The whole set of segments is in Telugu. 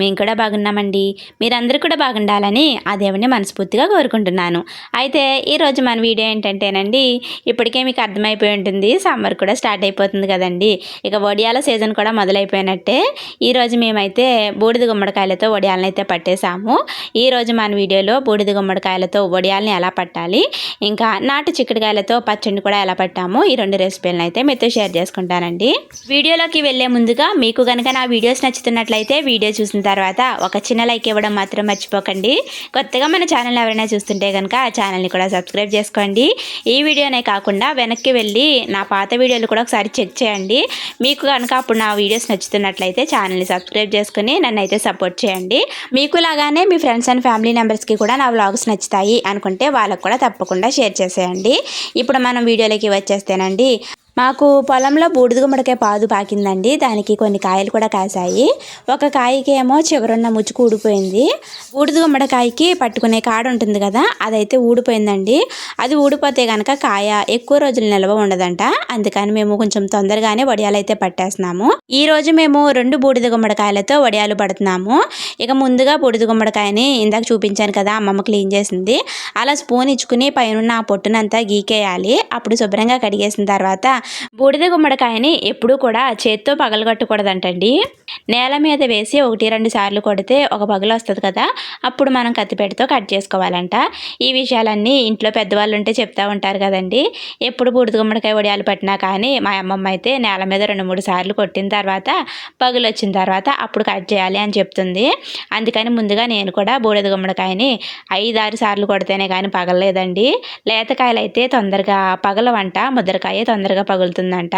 మేము కూడా బాగున్నామండి. మీరందరూ కూడా బాగుండాలని ఆ దేవుడిని మనస్ఫూర్తిగా కోరుకుంటున్నాను. అయితే ఈరోజు మన వీడియో ఏంటంటేనండి ఇప్పటికే మీకు అర్థమైపోయి ఉంటుంది సమ్మర్ కూడా స్టార్ట్ అయిపోతుంది కదండి. ఇక వడియాల సీజన్ కూడా మొదలైపోయినట్టే. ఈరోజు మేమైతే బూడిద గుమ్మడికాయలతో వడియాలను అయితే పట్టేశాము. ఈరోజు మన వీడియోలో బూడిద గుమ్మడికాయలతో వడియాలని ఎలా పట్టాలి ఇంకా నాటు చిక్కుడుకాయలతో పచ్చడిని కూడా ఎలా పట్టాము ఈ రెండు రెసిపీలను అయితే మీతో షేర్ చేసుకుంటానండి. వీడియోలోకి వెళ్ళే ముందుగా మీకు కనుక నా వీడియోస్ నచ్చుతున్నట్లయితే వీడియో చూసిన తర్వాత ఒక చిన్న లైక్ ఇవ్వడం మాత్రం మర్చిపోకండి. కొత్తగా మన ఛానల్ ఎవరైనా చూస్తుంటే కనుక ఆ ఛానల్ని కూడా సబ్స్క్రైబ్ చేసుకోండి. ఈ వీడియోనే కాకుండా వెనక్కి వెళ్ళి నా పాత వీడియోలు కూడా ఒకసారి చెక్ చేయండి. మీకు కనుక అప్పుడు నా వీడియోస్ నచ్చుతున్నట్లయితే ఛానల్ని సబ్స్క్రైబ్ చేసుకుని నన్ను అయితే సపోర్ట్ చేయండి. మీకు లాగానే మీ ఫ్రెండ్స్ అండ్ ఫ్యామిలీ మెంబర్స్కి కూడా నా వ్లాగ్స్ నచ్చుతాయి అనుకుంటే వాళ్ళకు కూడా తప్పకుండా షేర్ చేసేయండి. ఇప్పుడు మనం వీడియోలోకి వచ్చేస్తేనండి మాకు పొలంలో బూడిద గుమ్మడికాయ పాదు పాకిందండి. దానికి కొన్ని కాయలు కూడా కాసాయి ఒక కాయకి ఏమో చివరున్న ముచ్చుకు ఊడిపోయింది. బూడిద గుమ్మడికాయకి పట్టుకునే కాడ ఉంటుంది కదా అదైతే ఊడిపోయిందండి. అది ఊడిపోతే కనుక కాయ ఎక్కువ రోజులు నిల్వ ఉండదంట. అందుకని మేము కొంచెం తొందరగానే వడియాలు అయితే పట్టేస్తున్నాము. ఈ రోజు మేము రెండు బూడిద గుమ్మడికాయలతో వడియాలు పడుతున్నాము. ఇక ముందుగా బూడిద గుమ్మడికాయని ఇందాక చూపించాను కదా అమ్మమ్మ క్లీన్ చేసింది. అలా స్పూన్ ఇచ్చుకుని పైన ఆ పొట్టునంతా గీకేయాలి. అప్పుడు శుభ్రంగా కడిగేసిన తర్వాత బూడిద గుమ్మడికాయని ఎప్పుడూ కూడా చేత్తో పగలగొట్టకూడదంటండి. నేల మీద వేసి ఒకటి రెండు సార్లు కొడితే ఒక పగలు వస్తుంది కదా అప్పుడు మనం కత్తిపెట్టతో కట్ చేసుకోవాలంట. ఈ విషయాలన్నీ ఇంట్లో పెద్దవాళ్ళు ఉంటే చెప్తా ఉంటారు కదండి. ఎప్పుడు బూడిద గుమ్మడికాయ వడియాలు పట్టినా కానీ మా అమ్మమ్మ అయితే నేల మీద రెండు మూడు సార్లు కొట్టిన తర్వాత పగులు వచ్చిన తర్వాత అప్పుడు కట్ చేయాలి అని చెప్తుంది. అందుకని ముందుగా నేను కూడా బూడిద గుమ్మడికాయని ఐదు ఆరు సార్లు కొడితేనే కానీ పగలలేదండి. లేతకాయలు అయితే తొందరగా పగలవంట ముద్రకాయ తొందరగా పగులుతుందంట.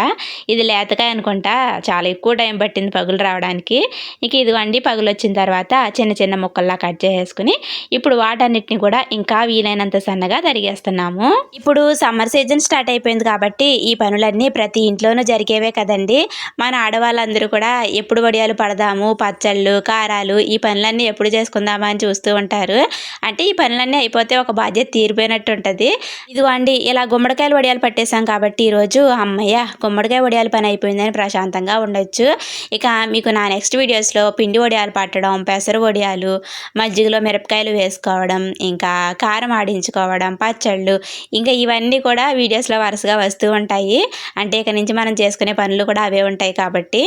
ఇది లేతకాయ అనుకుంటా. చాలా ఎక్కువ టైం పట్టింది పగులు రావడానికి. ఇక ఇదిగోండి పగులు వచ్చిన తర్వాత చిన్న చిన్న ముక్కల్లా కట్ చేసేసుకుని ఇప్పుడు వాటన్నిటిని కూడా ఇంకా వీలైనంత సన్నగా తరిగేస్తున్నాము. ఇప్పుడు సమ్మర్ సీజన్ స్టార్ట్ అయిపోయింది కాబట్టి ఈ పనులన్నీ ప్రతి ఇంట్లోనూ జరిగేవే కదండి. మన ఆడవాళ్ళందరూ కూడా ఎప్పుడు వడియాలు పడదాము పచ్చళ్ళు కారాలు ఈ పనులన్నీ ఎప్పుడు చేసుకుందామా అని చూస్తూ ఉంటారు. అంటే ఈ పనులన్నీ అయిపోతే ఒక బాధ్యత తీరిపోయినట్టు ఉంటుంది ఇదిగోండి ఇలా గుమ్మడికాయలు వడియాలు పట్టేశాం కాబట్టి ఈరోజు అమ్మయ్య గుమ్మడికాయ వడియాల పని అయిపోయిందని ప్రశాంతంగా ఉండొచ్చు. ఇక మీకు నా నెక్స్ట్ వీడియోస్లో పిండి వడియాలు పట్టడం పెసర వడియాలు మజ్జిగలో మిరపకాయలు వేసుకోవడం ఇంకా కారం ఆడించుకోవడం పచ్చళ్ళు ఇంకా ఇవన్నీ కూడా వీడియోస్లో వరుసగా వస్తూ ఉంటాయి. అంటే ఇక నుంచి మనం చేసుకునే పనులు కూడా అవే ఉంటాయి కాబట్టి.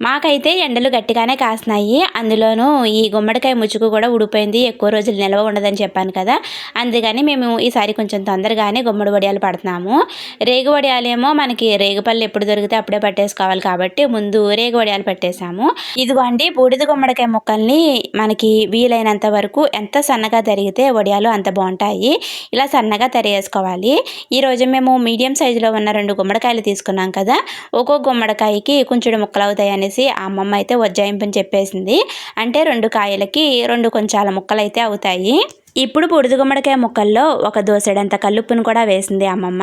మాకైతే ఎండలు గట్టిగానే కాస్తున్నాయి అందులోనూ ఈ గుమ్మడికాయ ముచ్చుకు కూడా ఉడిపోయింది ఎక్కువ రోజులు నిల్వ ఉండదని చెప్పాను కదా. అందుకని మేము ఈసారి కొంచెం తొందరగానే గుమ్మడి వడియాలు పడుతున్నాము. రేగు వడియాలేమో మనకి రేగుపళ్ళు ఎప్పుడు దొరికితే అప్పుడే పట్టేసుకోవాలి కాబట్టి ముందు రేగు వడియాలు పట్టేశాము. ఇదిగోండి బూడిద గుమ్మడికాయ ముక్కల్ని మనకి వీలైనంత వరకు ఎంత సన్నగా తరిగితే వడియాలు అంత బాగుంటాయి. ఇలా సన్నగా తరిగేసుకోవాలి. ఈరోజు మేము మీడియం సైజులో ఉన్న రెండు గుమ్మడికాయలు తీసుకున్నాం కదా. ఒక్కో గుమ్మడికాయకి కొంచెం ముక్కలు అవుతాయని చెప్పేసి ఆ అమ్మమ్మ అయితే వజ్జాయింపని చెప్పేసింది. అంటే రెండు కాయలకి రెండు కొంచాల ముక్కలు అయితే అవుతాయి. ఇప్పుడు బుడిద గుమ్మడికాయ ముక్కల్లో ఒక దోసెడంత కల్లుప్పును కూడా వేసింది అమ్మమ్మ.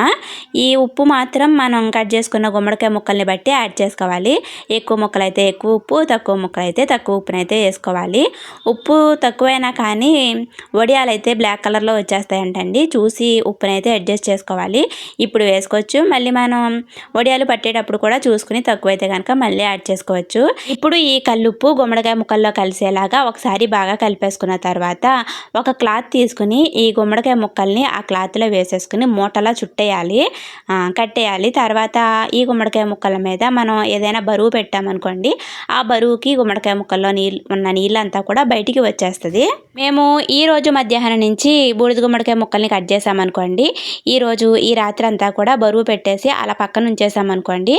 ఈ ఉప్పు మాత్రం మనం కట్ చేసుకున్న గుమ్మడికాయ ముక్కల్ని బట్టి యాడ్ చేసుకోవాలి. ఎక్కువ ముక్కలైతే ఎక్కువ ఉప్పు తక్కువ ముక్కలు అయితే తక్కువ ఉప్పునైతే వేసుకోవాలి. ఉప్పు తక్కువైనా కానీ వడియాలు అయితే బ్లాక్ కలర్లో వచ్చేస్తాయంటండి. చూసి ఉప్పునైతే అడ్జస్ట్ చేసుకోవాలి. ఇప్పుడు వేసుకోవచ్చు. మళ్ళీ మనం వడియాలు పట్టేటప్పుడు కూడా చూసుకుని తక్కువైతే కనుక మళ్ళీ యాడ్ చేసుకోవచ్చు. ఇప్పుడు ఈ కల్లుప్పు గుమ్మడికాయ ముక్కల్లో కలిసేలాగా ఒకసారి బాగా కలిపేసుకున్న తర్వాత ఒక క్లాత్ క్లాత్ తీసుకుని ఈ గుమ్మడికాయ ముక్కల్ని ఆ క్లాత్లో వేసేసుకుని మూటలా చుట్టేయాలి కట్టేయాలి. తర్వాత ఈ గుమ్మడికాయ ముక్కల మీద మనం ఏదైనా బరువు పెట్టామనుకోండి ఆ బరువుకి గుమ్మడికాయ ముక్కల్లో నీళ్ళు ఉన్న నీళ్ళంతా కూడా బయటికి వచ్చేస్తుంది. మేము ఈ రోజు మధ్యాహ్నం నుంచి బూడిద గుమ్మడికాయ ముక్కల్ని కట్ చేసామనుకోండి ఈరోజు ఈ రాత్రి అంతా కూడా బరువు పెట్టేసి అలా పక్కన ఉంచేసామనుకోండి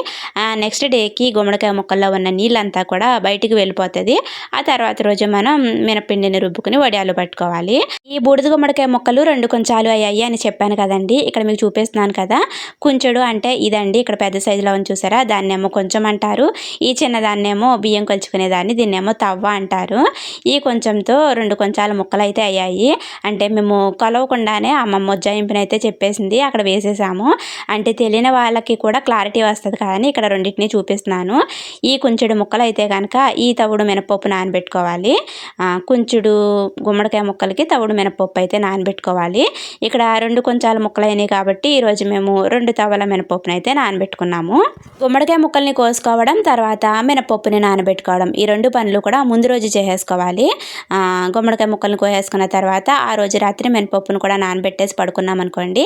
నెక్స్ట్ డేకి గుమ్మడికాయ ముక్కల్లో ఉన్న నీళ్ళంతా కూడా బయటికి వెళ్ళిపోతుంది. ఆ తర్వాత రోజు మనం మినపిండిని రుబ్బుకుని వడియాలు పట్టుకోవాలి. ఈ బూడిద గుమ్మడికాయ మొక్కలు రెండు కొంచాలు అయ్యాయి అని చెప్పాను కదండి. ఇక్కడ మీకు చూపిస్తున్నాను కదా. కుంచెడు అంటే ఇదండి. ఇక్కడ పెద్ద సైజులో ఉంది చూసారా? దాన్నేమో కొంచెం అంటారు. ఈ చిన్నదాన్నేమో బియ్యం కొలుచుకునేదాన్ని దీన్నేమో తవ్వ అంటారు. ఈ కొంచెంతో రెండు కొంచాల ముక్కలు అయితే అయ్యాయి. అంటే మేము కొలవకుండానే అమ్మమ్మ అయితే చెప్పేసింది. అక్కడ వేసేసాము. అంటే తెలియని వాళ్ళకి కూడా క్లారిటీ వస్తుంది కానీ ఇక్కడ రెండింటిని చూపిస్తున్నాను. ఈ కుంచెడు ముక్కలు అయితే కనుక ఈ తవుడు మినపప్పు నానబెట్టుకోవాలి. కుంచుడు గుమ్మడికాయ ముక్కలకి తవుడు మినపప్పు అయితే నానబెట్టుకోవాలి. ఇక్కడ రెండు కొంచాల ముక్కలు అయినాయి కాబట్టి ఈరోజు మేము రెండు తవల మినపప్పును అయితే నానబెట్టుకున్నాము. గుమ్మడికాయ ముక్కల్ని కోసుకోవడం తర్వాత మినపప్పుని నానబెట్టుకోవడం. ఈ రెండు పనులు కూడా ముందు రోజు చేసేసుకోవాలి. గుమ్మడికాయ ముక్కల్ని కోసేసుకున్న తర్వాత ఆ రోజు రాత్రి మినపప్పును కూడా నానబెట్టేసి పడుకున్నాం అనుకోండి.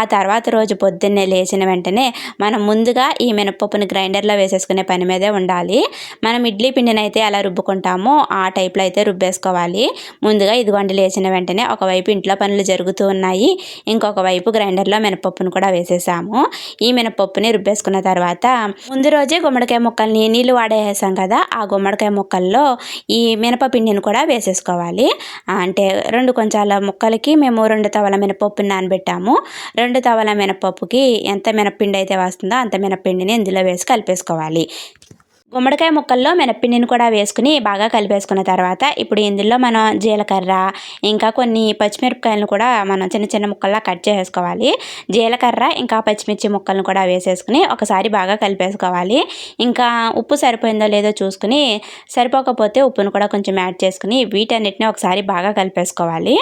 ఆ తర్వాత రోజు పొద్దున్నే లేచిన వెంటనే మనం ముందుగా ఈ మినపప్పుని గ్రైండర్లో వేసేసుకునే పని మీదే ఉండాలి. మనం ఇడ్లీ పిండిని అయితే ఎలా రుబ్బుకుంటామో ఆ టైప్లో అయితే రుబ్బేసుకోవాలి. ముందుగా ఇదిగోండి లేచిన వెంటనే ఒకవైపు ఇంట్లో పనులు జరుగుతూ ఉన్నాయి. ఇంకొక వైపు గ్రైండర్లో మినపప్పును కూడా వేసేసాము. ఈ మినపప్పుని రుబ్బేసుకున్న తర్వాత ముందు రోజే గుమ్మడికాయ ముక్కల్ని నీళ్ళు వాడేసాం కదా ఆ గుమ్మడికాయ ముక్కల్లో ఈ మినపపిండిని కూడా వేసేసుకోవాలి. అంటే రెండు కొంచాల ముక్కలకి మేము రెండు తవల మినపప్పుని నానబెట్టాము. రెండు తవల మినపప్పుకి ఎంత మినపిండి అయితే వస్తుందో అంత మినపిండిని ఇందులో వేసి కలిపేసుకోవాలి. గుమ్మడికాయ ముక్కల్లో మినప్పిండిని కూడా వేసుకుని బాగా కలిపేసుకున్న తర్వాత ఇప్పుడు ఇందులో మనం జీలకర్ర ఇంకా కొన్ని పచ్చిమిరపకాయలను కూడా మనం చిన్న చిన్న ముక్కల్లా కట్ చేసుకోవాలి జీలకర్ర ఇంకా పచ్చిమిర్చి ముక్కలను కూడా వేసేసుకుని ఒకసారి బాగా కలిపేసుకోవాలి. ఇంకా ఉప్పు సరిపోయిందో లేదో చూసుకుని సరిపోకపోతే ఉప్పును కూడా కొంచెం యాడ్ చేసుకుని వీటన్నిటిని ఒకసారి బాగా కలిపేసుకోవాలి.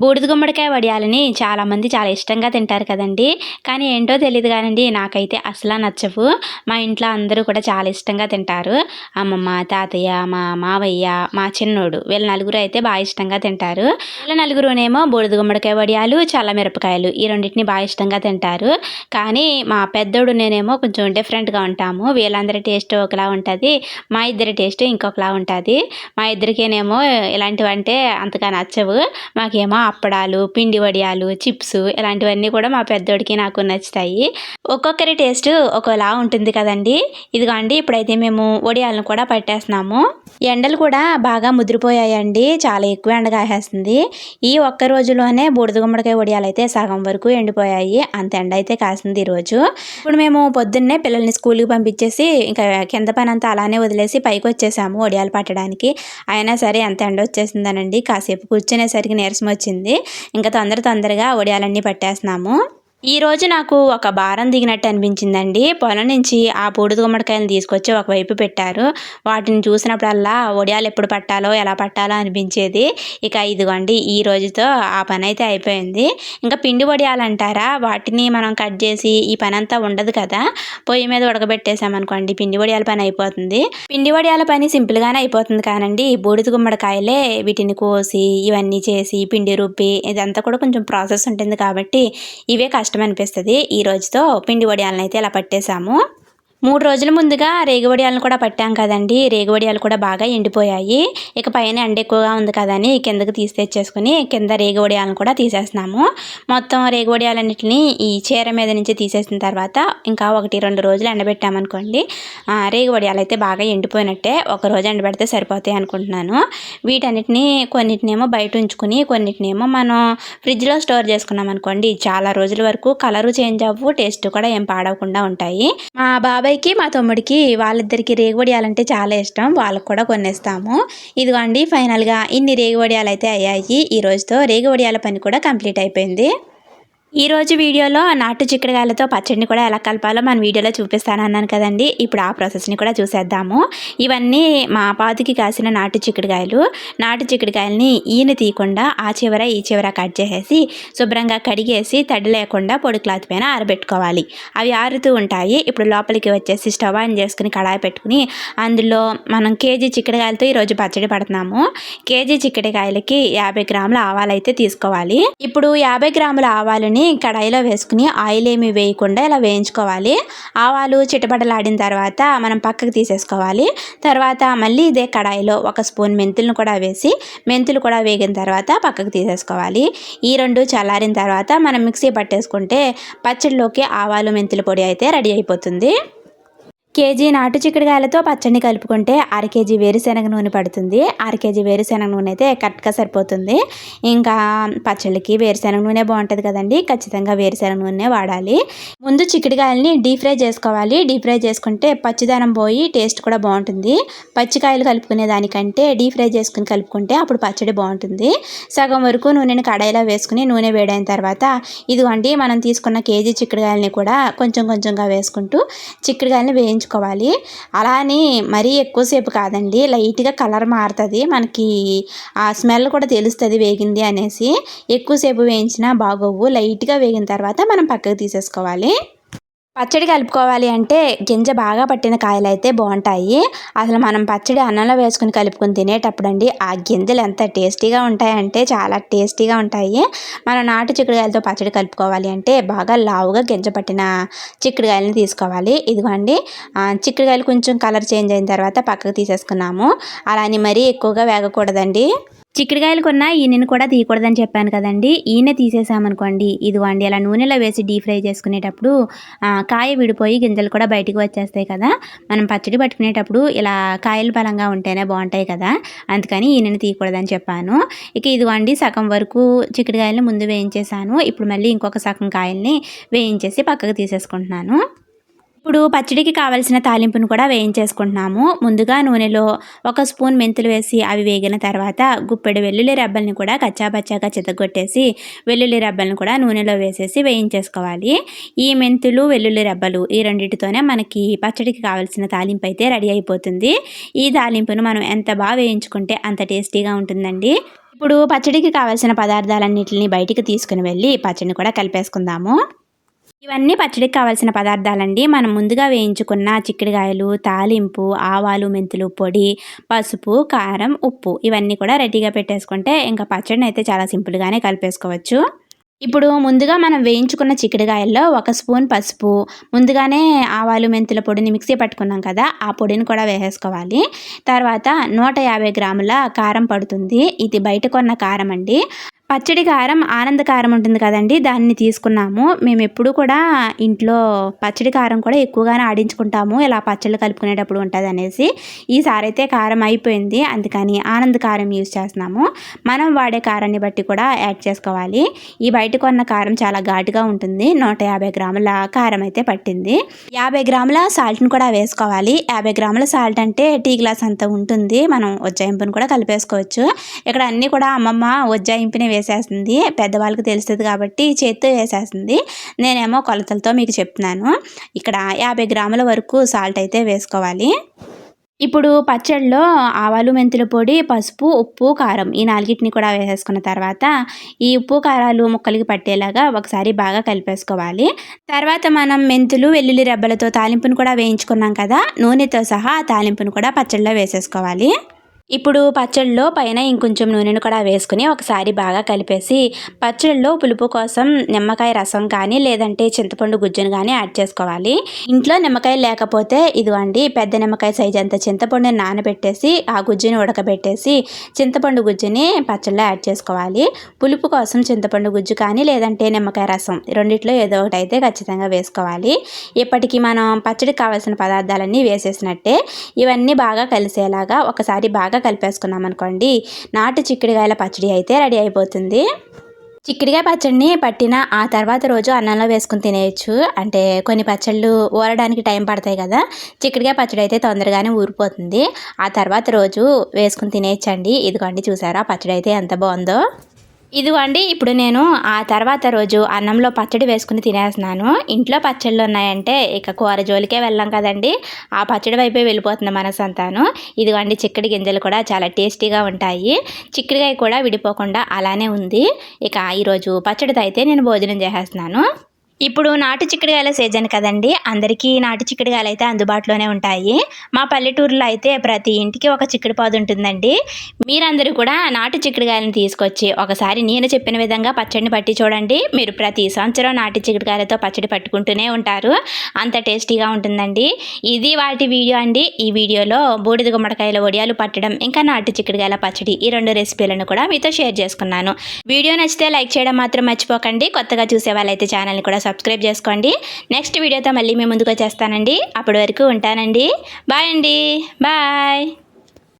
బూడిద గుమ్మడికాయ వడియాలని చాలామంది చాలా ఇష్టంగా తింటారు కదండి. కానీ ఏంటో తెలియదు కానండి నాకైతే అసలు నచ్చవు. మా ఇంట్లో అందరూ కూడా చాలా ఇష్టంగా తింటారు. అమ్మమ్మ తాతయ్య మా మావయ్య మా చిన్నోడు వీళ్ళ నలుగురు అయితే బాగా ఇష్టంగా తింటారు. వీళ్ళ నలుగురునేమో బూడిద గుమ్మడికాయ వడియాలు చాలా మిరపకాయలు ఈ రెండింటిని బాగా ఇష్టంగా తింటారు. కానీ మా పెద్దోడు నేనేమో కొంచెం డిఫరెంట్గా ఉంటాము. వీళ్ళందరి టేస్ట్ ఒకలా ఉంటుంది మా ఇద్దరి టేస్ట్ ఇంకొకలా ఉంటుంది. మా ఇద్దరికేనేమో ఇలాంటివంటే అంతగా నచ్చవు. మాకేమో అప్పడాలు పిండి వడియాలు చిప్స్ ఇలాంటివన్నీ కూడా మా పెద్దోడికి నాకు నచ్చుతాయి. ఒక్కొక్కరి టేస్ట్ ఒకలా ఉంటుంది కదండి. ఇదిగోండి ఇప్పుడైతే మేము వడియాలను కూడా పట్టేస్తున్నాము. ఎండలు కూడా బాగా ముదిరిపోయాయండి. చాలా ఎక్కువ ఎండగాసేస్తుంది ఈ ఒక్క రోజులోనే బూడిద గుమ్మడికాయ వడియాలు అయితే సగం వరకు ఎండిపోయాయి. అంత ఎండ అయితే కాసింది ఈరోజు. ఇప్పుడు మేము పొద్దున్నే పిల్లల్ని స్కూల్కి పంపించేసి ఇంకా కింద పని అంతా అలానే వదిలేసి పైకి వచ్చేసాము వడియాలు పట్టడానికి. అయినా సరే ఎంత ఎండ వచ్చేసిందనండి. కాసేపు కూర్చునేసరికి నీరసం వచ్చింది. ఇంకా తొందర తొందరగా వడియాలన్నీ పట్టేస్తున్నాము. ఈ రోజు నాకు ఒక భారం దిగినట్టు అనిపించిందండి. పొలం నుంచి ఆ బూడిద గుమ్మడికాయలు తీసుకొచ్చి ఒకవైపు పెట్టారు. వాటిని చూసినప్పుడల్లా వడియాలు ఎప్పుడు పట్టాలో ఎలా పట్టాలో అనిపించేది. ఇక ఇదిగోండి ఈ రోజుతో ఆ పని అయితే అయిపోయింది. ఇంకా పిండి వడియాలు అంటారా వాటిని మనం కట్ చేసి ఈ పని అంతా ఉండదు కదా. పొయ్యి మీద ఉడకబెట్టేసామనుకోండి పిండి వడియాల పని అయిపోతుంది. పిండి వడియాల పని సింపుల్గానే అయిపోతుంది కానండి. బూడిద గుమ్మడికాయలే వీటిని కోసి ఇవన్నీ చేసి పిండి రుబ్బి ఇదంతా కూడా కొంచెం ప్రాసెస్ ఉంటుంది కాబట్టి ఇవే కష్టం. అనిపిస్తుంది ఈ రోజుతో పిండి వడియాలను అయితే ఇలా పట్టేశాము మూడు రోజుల ముందుగా రేగివడియాలను కూడా పట్టాం కదండి. రేగివడియాలు కూడా బాగా ఎండిపోయాయి. ఇక పైన ఎండ ఎక్కువగా ఉంది కదని కిందకి తీసి తెచ్చేసుకుని కింద రేగివడియాలను కూడా తీసేస్తున్నాము. మొత్తం రేగివడియాలన్నిటిని ఈ చీర మీద నుంచి తీసేసిన తర్వాత ఇంకా ఒకటి రెండు రోజులు ఎండబెట్టామనుకోండి ఆ, అయితే బాగా ఎండిపోయినట్టే ఒక రోజు ఎండబెడితే సరిపోతాయి అనుకుంటున్నాను. వీటన్నిటిని కొన్నిటినేమో బయట ఉంచుకుని కొన్నిటినేమో మనం ఫ్రిడ్జ్లో స్టోర్ చేసుకున్నాం అనుకోండి చాలా రోజుల వరకు కలరు చేంజ్ అవ్వు టేస్ట్ కూడా ఏం పాడవకుండా ఉంటాయి. మా బాబాయ్కి మా తమ్ముడికి వాళ్ళిద్దరికి రేగుబడియాలంటే చాలా ఇష్టం. వాళ్ళకు కూడా కొనేస్తాము. ఇదిగోండి ఫైనల్గా ఇన్ని రేగుబడియాలు అయితే అయ్యాయి. ఈ రోజుతో రేగువడియాల పని కూడా కంప్లీట్ అయిపోయింది. ఈరోజు వీడియోలో నాటు చిక్కుడుకాయలతో పచ్చడిని కూడా ఎలా కలపాలో మన వీడియోలో చూపిస్తాను అన్నాను కదండి. ఇప్పుడు ఆ ప్రాసెస్ని కూడా చూసేద్దాము. ఇవన్నీ మా పాతికి కాసిన నాటు చిక్కుడుకాయలు. నాటు చిక్కుడుకాయలని ఈయన తీయకుండా ఆ చివర ఈ చివర కట్ చేసేసి శుభ్రంగా కడిగేసి తడి లేకుండా పొడి క్లాత్ పైన ఆరబెట్టుకోవాలి. అవి ఆరుతూ ఉంటాయి. ఇప్పుడు లోపలికి వచ్చేసి స్టవ్ ఆన్ చేసుకుని కడాయి పెట్టుకుని అందులో మనం కేజీ చిక్కుడుకాయలతో ఈరోజు పచ్చడి పడుతున్నాము. కేజీ చిక్కుడుకాయలకి యాభై గ్రాముల ఆవాలు అయితే తీసుకోవాలి. ఇప్పుడు యాభై గ్రాముల ఆవాలని కడాయిలో వేసుకుని ఆయిల్ ఏమి వేయకుండా ఇలా వేయించుకోవాలి. ఆవాలు చిటపటలాడిన తర్వాత మనం పక్కకు తీసేసుకోవాలి. తర్వాత మళ్ళీ ఇదే కడాయిలో ఒక స్పూన్ మెంతులను కూడా వేసి మెంతులు కూడా వేగిన తర్వాత పక్కకు తీసేసుకోవాలి. ఈ రెండు చల్లారిన తర్వాత మనం మిక్సీ పట్టేసుకుంటే పచ్చడిలోకి ఆవాలు మెంతుల పొడి అయితే రెడీ అయిపోతుంది. కేజీ నాటు చిక్కుడుకాయలతో పచ్చడిని కలుపుకుంటే అర కేజీ వేరుశెనగ నూనె పడుతుంది. అర కేజీ వేరుశెనగ నూనె అయితే కరెక్ట్గా సరిపోతుంది. ఇంకా పచ్చళ్ళకి వేరుశెనగ నూనె బాగుంటుంది కదండి ఖచ్చితంగా వేరుశెనగ నూనె వాడాలి. ముందు చిక్కుడుకాయలని డీప్ ఫ్రై చేసుకోవాలి. డీప్ ఫ్రై చేసుకుంటే పచ్చిదనం పోయి టేస్ట్ కూడా బాగుంటుంది. పచ్చికాయలు కలుపుకునే దానికంటే డీప్ ఫ్రై చేసుకుని కలుపుకుంటే అప్పుడు పచ్చడి బాగుంటుంది. సగం వరకు నూనెని కడాయిలో వేసుకుని నూనె వేడైన తర్వాత ఇదిగోండి మనం తీసుకున్న కేజీ చిక్కుడుకాయలని కూడా కొంచెం కొంచెంగా వేసుకుంటూ చిక్కుడుకాయలని వేయించు వేయించుకోవాలి అలా అని మరీ ఎక్కువసేపు కాదండి లైట్గా కలర్ మారుతుంది. మనకి ఆ స్మెల్ కూడా తెలుస్తుంది వేగింది అనేసి. ఎక్కువసేపు వేయించినా బాగోవు. లైట్గా వేగిన తర్వాత మనం పక్కకు తీసేసుకోవాలి. పచ్చడి కలుపుకోవాలి అంటే గింజ బాగా పట్టిన కాయలు అయితే బాగుంటాయి. అసలు మనం పచ్చడి అన్నంలో వేసుకుని కలుపుకొని తినేటప్పుడు అండి ఆ గింజలు ఎంత టేస్టీగా ఉంటాయంటే చాలా టేస్టీగా ఉంటాయి. మనం నాటు చిక్కుడుకాయలతో పచ్చడి కలుపుకోవాలి అంటే బాగా లావుగా గింజ పట్టిన చిక్కుడుకాయలని తీసుకోవాలి. ఇదిగోండి చిక్కుడుకాయలు కొంచెం కలర్ చేంజ్ అయిన తర్వాత పక్కకు తీసేసుకున్నాము. అలానే మరీ ఎక్కువగా వేగకూడదండి. చిక్కుడుకాయలు కొన్న ఈయనని కూడా తీయకూడదని చెప్పాను కదండి. ఈయన తీసేసామనుకోండి. ఇదిగోండి అలా నూనెలో వేసి డీప్ ఫ్రై చేసుకునేటప్పుడు కాయ విడిపోయి గింజలు కూడా బయటికి వచ్చేస్తాయి కదా. మనం పచ్చడి పట్టుకునేటప్పుడు ఇలా కాయలు బలంగా ఉంటేనే బాగుంటాయి కదా. అందుకని ఈయనని తీయకూడదని చెప్పాను. ఇక ఇదిగోండి సగం వరకు చిక్కుడుకాయలని ముందు వేయించేసాను. ఇప్పుడు మళ్ళీ ఇంకొక సగం కాయల్ని వేయించేసి పక్కకు తీసేసుకుంటున్నాను. ఇప్పుడు పచ్చడికి కావలసిన తాలింపును కూడా వేయించేసుకుంటున్నాము. ముందుగా నూనెలో ఒక స్పూన్ మెంతులు వేసి అవి వేగిన తర్వాత గుప్పెడు వెల్లుల్లి రెబ్బల్ని కూడా కచ్చాపచ్చాగా చితగొట్టేసి వెల్లుల్లి రెబ్బల్ని కూడా నూనెలో వేసేసి వేయించేసుకోవాలి. ఈ మెంతులు వెల్లుల్లి రెబ్బలు ఈ రెండింటితోనే మనకి పచ్చడికి కావాల్సిన తాలింపు అయితే రెడీ అయిపోతుంది. ఈ తాలింపును మనం ఎంత బాగా వేయించుకుంటే అంత టేస్టీగా ఉంటుందండి. ఇప్పుడు పచ్చడికి కావాల్సిన పదార్థాలన్నింటిని బయటికి తీసుకుని వెళ్ళి పచ్చడిని కూడా కలిపేసుకుందాము. ఇవన్నీ పచ్చడికి కావాల్సిన పదార్థాలండి. మనం ముందుగా వేయించుకున్న చిక్కుడుకాయలు తాలింపు ఆవాలు మెంతులు పొడి పసుపు కారం ఉప్పు ఇవన్నీ కూడా రెడీగా పెట్టేసుకుంటే ఇంకా పచ్చడిని అయితే చాలా సింపుల్గానే కలిపేసుకోవచ్చు. ఇప్పుడు ముందుగా మనం వేయించుకున్న చిక్కుడుకాయల్లో ఒక స్పూన్ పసుపు ముందుగానే ఆవాలు మెంతుల పొడిని మిక్సీ పట్టుకున్నాం కదా ఆ పొడిని కూడా వేసేసుకోవాలి. తర్వాత నూట యాభై గ్రాముల కారం పడుతుంది. ఇది బయట కొన్న కారం అండి. పచ్చడి కారం ఆనంద కారం ఉంటుంది కదండి దాన్ని తీసుకున్నాము. మేము ఎప్పుడు కూడా ఇంట్లో పచ్చడి కారం కూడా ఎక్కువగానే ఆడించుకుంటాము. ఇలా పచ్చళ్ళు కలుపుకునేటప్పుడు ఉంటుంది అనేసి. ఈసారి అయితే కారం అయిపోయింది అందుకని ఆనంద కారం యూజ్ చేస్తున్నాము. మనం వాడే కారాన్ని బట్టి కూడా యాడ్ చేసుకోవాలి. ఈ బయట కొన్న కారం చాలా ఘాటుగా ఉంటుంది. నూట యాభై గ్రాముల కారం అయితే పట్టింది. యాభై గ్రాముల సాల్ట్ని కూడా వేసుకోవాలి. యాభై గ్రాముల సాల్ట్ అంటే టీ గ్లాస్ అంత ఉంటుంది. మనం ఉజ్జాయింపుని కూడా కలిపేసుకోవచ్చు. ఇక్కడ అన్నీ కూడా అమ్మమ్మ ఉజ్జాయింపుని వేసేస్తుంది. పెద్దవాళ్ళకి తెలుస్తుంది కాబట్టి చేత్తో వేసేస్తుంది. నేనేమో కొలతలతో మీకు చెప్తున్నాను. ఇక్కడ యాభై గ్రాముల వరకు సాల్ట్ అయితే వేసుకోవాలి. ఇప్పుడు పచ్చడిలో ఆవాలు మెంతుల పొడి పసుపు ఉప్పు కారం ఈ నాలుగిటిని కూడా వేసేసుకున్న తర్వాత ఈ ఉప్పు కారాలు ముక్కలకి పట్టేలాగా ఒకసారి బాగా కలిపేసుకోవాలి. తర్వాత మనం మెంతులు వెల్లుల్లి రెబ్బలతో తాలింపును కూడా వేయించుకున్నాం కదా నూనెతో సహా తాలింపును కూడా పచ్చడిలో వేసేసుకోవాలి. ఇప్పుడు పచ్చడిలో పైన ఇంకొంచెం నూనెను కూడా వేసుకుని ఒకసారి బాగా కలిపేసి పచ్చడిలో పులుపు కోసం నిమ్మకాయ రసం కానీ లేదంటే చింతపండు గుజ్జును కానీ యాడ్ చేసుకోవాలి. ఇంట్లో నిమ్మకాయ లేకపోతే ఇదిగోండి పెద్ద నిమ్మకాయ సైజ్ అంత చింతపండుని నానబెట్టేసి ఆ గుజ్జుని ఉడకబెట్టేసి చింతపండు గుజ్జుని పచ్చడిలో యాడ్ చేసుకోవాలి. పులుపు కోసం చింతపండు గుజ్జు కానీ లేదంటే నిమ్మకాయ రసం రెండిట్లో ఏదో ఒకటి అయితే ఖచ్చితంగా వేసుకోవాలి. ఇప్పటికీ మనం పచ్చడికి కావాల్సిన పదార్థాలన్నీ వేసేసినట్టే. ఇవన్నీ బాగా కలిసేలాగా ఒకసారి బాగా బాగా కలిపేసుకున్నాం అనుకోండి. నాటు చిక్కుడుకాయల పచ్చడి అయితే రెడీ అయిపోతుంది. చిక్కుడుకాయ పచ్చడిని పట్టిన ఆ తర్వాత రోజు అన్నంలో వేసుకుని తినేయచ్చు. అంటే కొన్ని పచ్చళ్ళు ఊరడానికి టైం పడతాయి కదా. చిక్కుడుకాయ పచ్చడి అయితే తొందరగానే ఊరిపోతుంది. ఆ తర్వాత రోజు వేసుకుని తినేయచ్చండి. ఇదిగోండి చూసారా పచ్చడి అయితే ఎంత బాగుందో. ఇదిగోండి ఇప్పుడు నేను ఆ తర్వాత రోజు అన్నంలో పచ్చడి వేసుకుని తినేస్తున్నాను. ఇంట్లో పచ్చళ్ళు ఉన్నాయంటే ఇక కూర జోలికే వెళ్ళాం కదండి. ఆ పచ్చడి వైపే వెళ్ళిపోతుంది మనసు అంతాను. ఇదిగోండి చిక్కడి గింజలు కూడా చాలా టేస్టీగా ఉంటాయి. చిక్కడికాయ కూడా విడిపోకుండా అలానే ఉంది. ఇక ఈరోజు పచ్చడితో అయితే నేను భోజనం చేసేస్తున్నాను. ఇప్పుడు నాటు చిక్కుడుకాయల సీజన్ కదండి. అందరికీ నాటు చిక్కుడుకాయలు అయితే అందుబాటులోనే ఉంటాయి. మా పల్లెటూరులో అయితే ప్రతి ఇంటికి ఒక చిక్కుడు పాదు ఉంటుందండి. మీరందరూ కూడా నాటు చిక్కుడుకాయలను తీసుకొచ్చి ఒకసారి నేను చెప్పిన విధంగా పచ్చడిని పట్టి చూడండి. మీరు ప్రతి సంవత్సరం నాటు చిక్కుడుకాయలతో పచ్చడి పట్టుకుంటూనే ఉంటారు. అంత టేస్టీగా ఉంటుందండి. ఇది వాటి వీడియో అండి. ఈ వీడియోలో బూడిద గుమ్మడికాయల వడియాలు పట్టడం ఇంకా నాటు చిక్కుడుకాయల పచ్చడి ఈ రెండు రెసిపీలను కూడా మీతో షేర్ చేసుకున్నాను. వీడియో నచ్చితే లైక్ చేయడం మాత్రం మర్చిపోకండి. కొత్తగా చూసే వాళ్ళైతే ఛానల్ని కూడా సబ్స్క్రైబ్ చేసుకోండి. నెక్స్ట్ వీడియోతో మళ్ళీ మేము ముందుకు వచ్చేస్తానండి. అప్పటి వరకు ఉంటానండి. బాయ్ అండి. బాయ్.